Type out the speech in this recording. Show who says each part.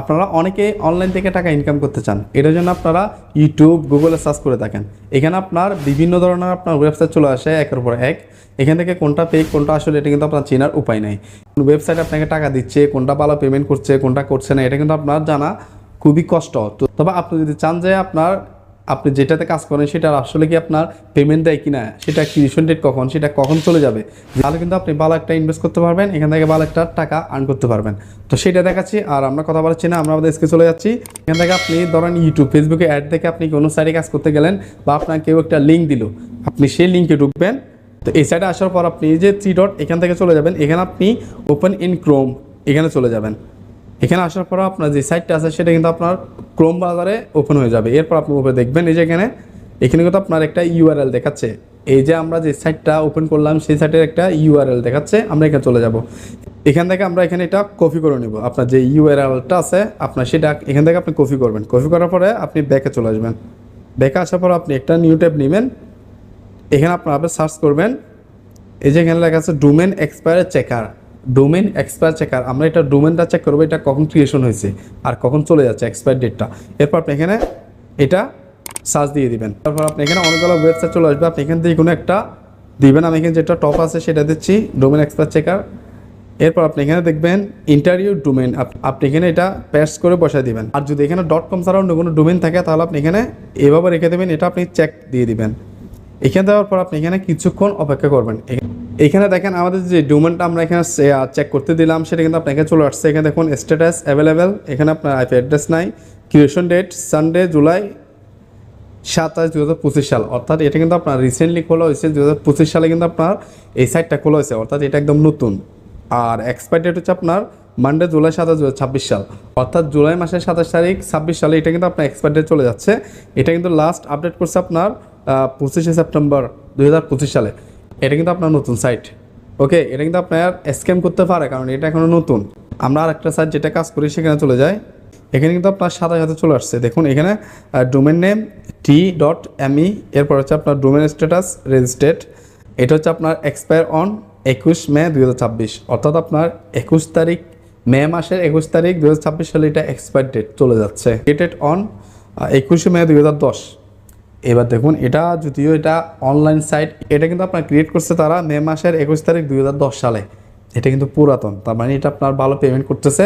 Speaker 1: আপনারা অনেকে অনলাইন থেকে টাকা ইনকাম করতে চান। এটার জন্য আপনারা ইউটিউব গুগলে সার্চ করে থাকেন। এখানে আপনার বিভিন্ন ধরনের আপনার ওয়েবসাইট চলে আসে, একের পর এক। এখান থেকে কোনটা পে কোনটা আসলে এটা কিন্তু আপনার চেনার উপায় নেই। ওয়েবসাইট আপনাকে টাকা দিচ্ছে, কোনটা ভালো পেমেন্ট করছে, কোনটা করছে না, এটা কিন্তু আপনার জানা খুবই কষ্ট। তো তবে আপনি যদি চান যে আপনার আপনি যেটাতে কাজ করেন, সেটা আসলে কি আপনার পেমেন্ট দেয় কি না সেটা অ্যাক্টিভেশন ডেট কখন? সেটা কখন চলে যাবে? তাহলে কিন্তু আপনি ভালো একটা ইনভেস্ট করতে পারবেন, এখান থেকে ভালো একটা টাকা আর্ন করতে পারবেন। তো সেটা দেখাচ্ছি, আর আমরা কথা বলাচ্ছি না, আমরা আমাদের স্কে চলে যাচ্ছি। এখান থেকে আপনি ধরেন ইউটিউব ফেসবুকে অ্যাড দেখে আপনি কোনো সাইডে কাজ করতে গেলেন বা আপনার কেউ একটা লিঙ্ক দিল, আপনি সেই লিঙ্কে ঢুকবেন। তো এই সাইডে আসার পর আপনি যে থ্রি ডট এখান থেকে চলে যাবেন, এখানে আপনি ওপেন ইন ক্রোম এখানে চলে যাবেন। এখানে আসার পর আপনার যে সাইটটা আছে, সেটা কিন্তু আপনার ক্রোম বাজারে ওপেন হয়ে যাবে। এরপর আপনি উপরে দেখবেন, এই যে এখানে এখানে কিন্তু আপনার একটা ইউআরএল দেখাচ্ছে। এই যে আমরা যে সাইটটা ওপেন করলাম, সেই সাইটের একটা ইউআরএল দেখাচ্ছে, আমরা এখানে চলে যাব। এখান থেকে আমরা এখানে এটা কপি করে নেব। আপনার যে ইউআরএলটা আছে, আপনার সেটা এখান থেকে আপনি কপি করবেন। কপি করার পরে আপনি ব্যাকে চলে আসবেন। ব্যাকে আসার পর আপনি একটা নিউ ট্যাব নেবেন। এখানে আপনার আপনি সার্চ করবেন। এই যে এখানে লেখা আছে domain expire checker domain expire checker আমরা এটা ডোমেনটা চেক করব, এটা কখন ক্রিয়েশন হয়েছে আর কখন চলে যাচ্ছে এক্সপায়ার ডেটটা এরপর আপনি এখানে এটা সার্চ দিয়ে দিবেন। তারপর আপনি এখানে অনেকগুলো ওয়েবসাইট চলে আসবে, আপনি এখান থেকে কোনো একটা দিবেন। আমি এখানে যেটা টপ আছে সেটা দিচ্ছি ডোমেন এক্সপায়ার চেকার এরপর আপনি এখানে দেখবেন ইন্টারভিউ ডোমেন আপনি এখানে এটা পেস্ট করে বসায় দিবেন। আর যদি এখানে. ডট কম ছাড়াও অন্য কোনো ডোমেন থাকে, তাহলে আপনি এখানে এভাবে রেখে দেবেন, এটা আপনি চেক দিয়ে দিবেন। এখানে দেওয়ার পর আপনি এখানে কিছুক্ষণ অপেক্ষা করবেন। এখানে দেখেন আমাদের যে ডোমেনটা আমরা এখানে চেক করতে দিলাম, সেটা কিন্তু আপনাকে চলে আসছে। এখানে দেখুন স্ট্যাটাস অ্যাভেলেবেল এখানে আপনার আইপি অ্যাড্রেস নাই ক্রিয়েশন ডেট সানডে জুলাই সাতাশ দু হাজার পঁচিশ সাল। অর্থাৎ এটা কিন্তু আপনার রিসেন্টলি খোলা হয়েছে দু হাজার পঁচিশ সালে কিন্তু আপনার এই সাইটটা খোলা হয়েছে। অর্থাৎ এটা একদম নতুন। আর এক্সপায়ার ডেট হচ্ছে আপনার মানডে জুলাই সাতাশ ছাব্বিশ সাল। অর্থাৎ জুলাই মাসের সাতাশ তারিখ, ছাব্বিশ সালে এটা কিন্তু আপনার এক্সপায়ার ডেট চলে যাচ্ছে। এটা কিন্তু লাস্ট আপডেট করছে আপনার পঁচিশে সেপ্টেম্বর দু হাজার পঁচিশ সালে। এটা কিন্তু আপনার নতুন সাইট ওকে এটা কিন্তু আপনার স্ক্যাম করতে পারে, কারণ এটা এখনও নতুন। আমরা আর একটা সাইট যেটা কাজ করি, সেখানে চলে যাই। এখানে কিন্তু আপনার সাদা সাথে চলে আসছে। দেখুন, এখানে ডোমেন নেম টি ডট এমই এরপর হচ্ছে আপনার ডোমেন স্ট্যাটাস রেজিস্ট্রেড এটা হচ্ছে আপনার এক্সপায়ার অন একুশ মে দু হাজার ছাব্বিশ। অর্থাৎ আপনার একুশ তারিখ, মে মাসের একুশ তারিখ দু হাজার ছাব্বিশ সালে এটা এক্সপায়ার ডেট চলে যাচ্ছে। ডেটেড অন একুশে মে দু হাজার দশ। এবার দেখুন, এটা যদিও এটা অনলাইন সাইট এটা কিন্তু আপনার ক্রিয়েট করছে তারা মে মাসের একুশ তারিখ দুই হাজার দশ সালে। এটা কিন্তু পুরাতন, তার মানে এটা আপনার ভালো পেমেন্ট করতেছে।